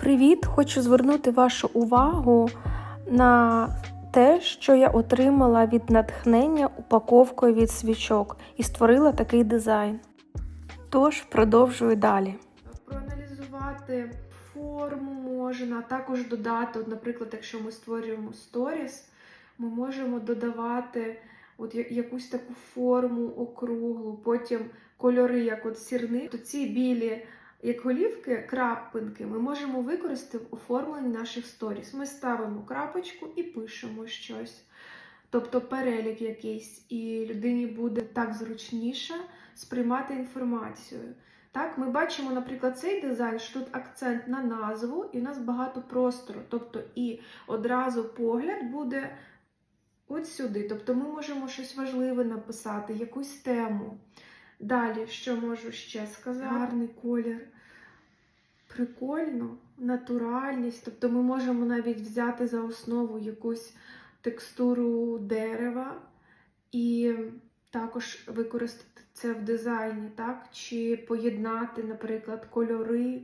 Привіт! Хочу звернути вашу увагу на те, що я отримала від натхнення упаковкою від свічок і створила такий дизайн. Тож продовжую далі. Проаналізувати форму можна, а також додати, от, наприклад, якщо ми створюємо сторіс, ми можемо додавати от якусь таку форму округлу, потім кольори, як от сірни, то ці білі як голівки, крапинки, ми можемо використати в оформленні наших сторіс. Ми ставимо крапочку і пишемо щось. Тобто перелік якийсь, і людині буде так зручніше сприймати інформацію. Так, ми бачимо, наприклад, цей дизайн, що тут акцент на назву, і у нас багато простору. Тобто, і одразу погляд буде от сюди. Тобто, ми можемо щось важливе написати, якусь тему. Далі, що можу ще сказати? Гарний колір. Прикольно, натуральність. Тобто ми можемо навіть взяти за основу якусь текстуру дерева і також використати це в дизайні, так? Чи поєднати, наприклад, кольори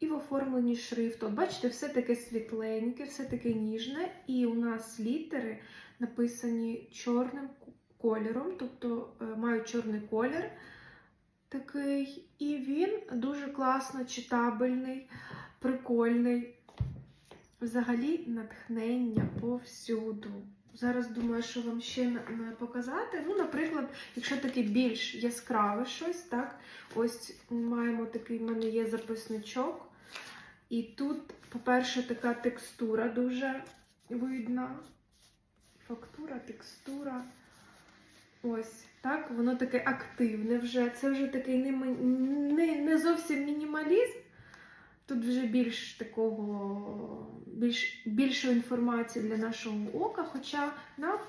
і в оформленні шрифту. Бачите, все таке світленьке, все таке ніжне, і у нас літери написані чорним кольором, тобто е, мають чорний колір такий. І він дуже класно читабельний, прикольний. Взагалі натхнення повсюду. Зараз думаю, що вам ще показати. Ну, наприклад, якщо таке більш яскраве щось, так? Ось маємо такий, в мене є записничок. І тут, по-перше, така текстура дуже видна. Фактура, текстура. Ось, так, воно таке активне вже. Це вже такий не, не, не зовсім мінімалізм. Тут вже більш такого, більш, більшої інформації для нашого ока, хоча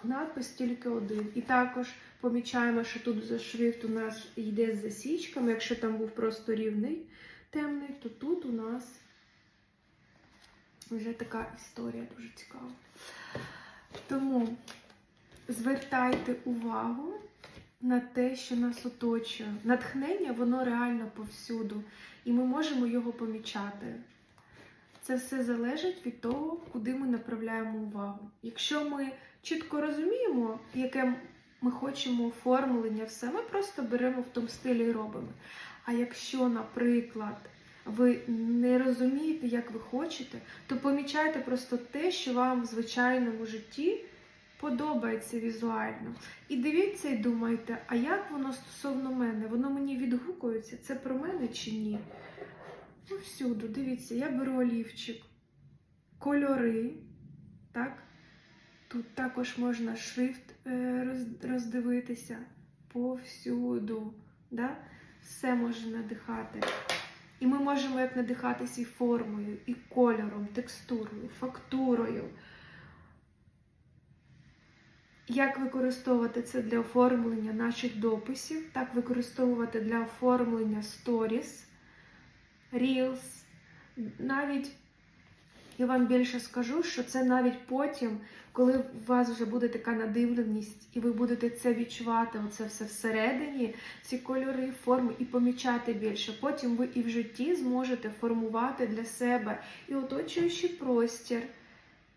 надпис тільки один. І також помічаємо, що тут за шрифт у нас йде з засічками. Якщо там був просто рівний темний, то тут у нас вже така історія дуже цікава. Тому звертайте увагу на те, що нас оточує. Натхнення, воно реально повсюду, і ми можемо його помічати. Це все залежить від того, куди ми направляємо увагу. Якщо ми чітко розуміємо, яке ми хочемо оформлення, все, ми просто беремо в тому стилі і робимо. А якщо, наприклад, ви не розумієте, як ви хочете, то помічайте просто те, що вам в звичайному житті подобається візуально. І дивіться і думайте, а як воно стосовно мене? Воно мені відгукується? Це про мене чи ні? Ну, всюди, дивіться, я беру олівчик, кольори, так? Тут також можна шрифт е, роздивитися повсюду. Да? Все може надихати. І ми можемо як надихатися і формою, і кольором, текстурою, фактурою. Як використовувати це для оформлення наших дописів, так використовувати для оформлення сторіс, Reels. Навіть я вам більше скажу, що це навіть потім, коли у вас вже буде така надивленість, і ви будете це відчувати, оце все всередині, ці кольори, форми, і помічати більше. Потім ви і в житті зможете формувати для себе і оточуючий простір.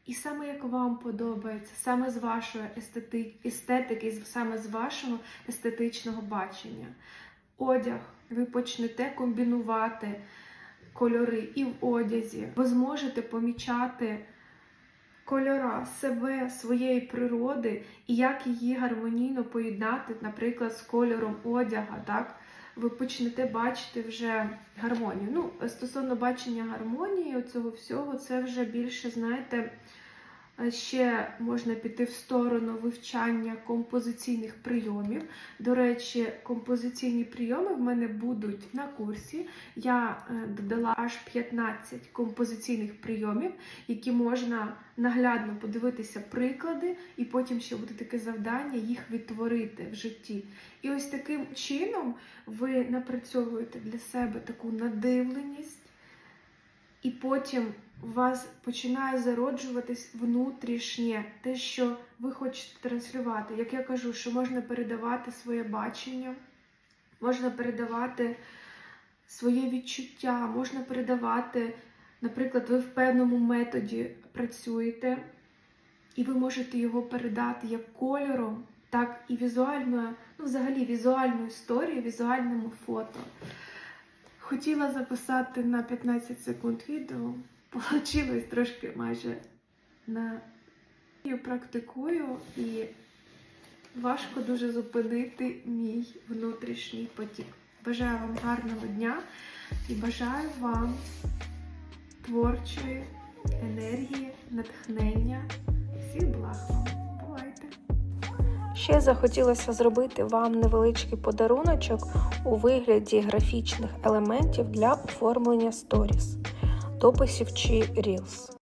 І саме як вам подобається, саме з вашої естети... естетики, саме з вашого естетичного бачення. Одяг ви почнете комбінувати кольори і в одязі. Ви зможете помічати кольора себе, своєї природи і як її гармонійно поєднати, наприклад, з кольором одяга. Так? Ви почнете бачити вже гармонію. Ну, стосовно бачення гармонії, цього всього, це вже більше, знаєте, ще можна піти в сторону вивчання композиційних прийомів. До речі, композиційні прийоми в мене будуть на курсі. Я е, додала аж 15 композиційних прийомів, які можна наглядно подивитися приклади, і потім ще буде таке завдання їх відтворити в житті. І ось таким чином ви напрацьовуєте для себе таку надивленість, і потім у вас починає зароджуватись внутрішнє те, що ви хочете транслювати. Як я кажу, що можна передавати своє бачення, можна передавати своє відчуття, можна передавати Наприклад, ви в певному методі працюєте, і ви можете його передати як кольором, так і візуальною, ну, взагалі візуальну історію, візуальному фото. Хотіла записати на 15 секунд відео, Получилось трошки майже на практикую і важко дуже зупинити мій внутрішній потік. Бажаю вам гарного дня і бажаю вам творчої енергії, натхнення. Всіх благ вам. Ще захотілося зробити вам невеличкий подаруночок у вигляді графічних елементів для оформлення сторіс, дописів чи Reels.